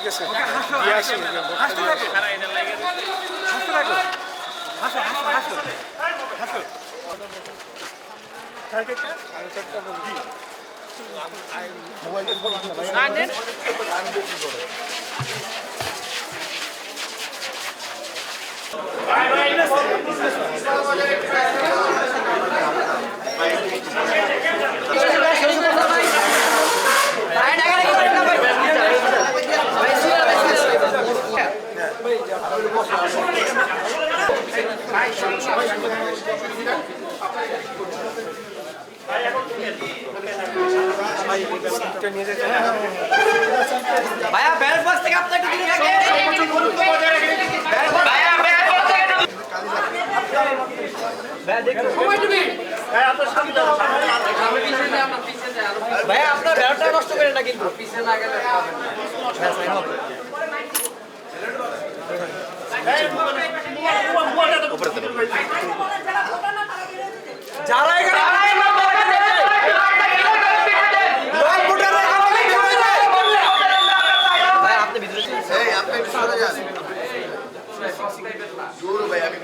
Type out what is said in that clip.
হাসতে থাকো। হাসতে থাকো। হাসো হাসো হাসো। হাসো। ভাইয়া ব্যালেন্স বক্স থেকে আপনার টিকিট থাকে। ভাইয়া আপনার ব্যালেন্সটা নষ্ট করেন না কিন্তু। যারা এখানে ভাই আপনি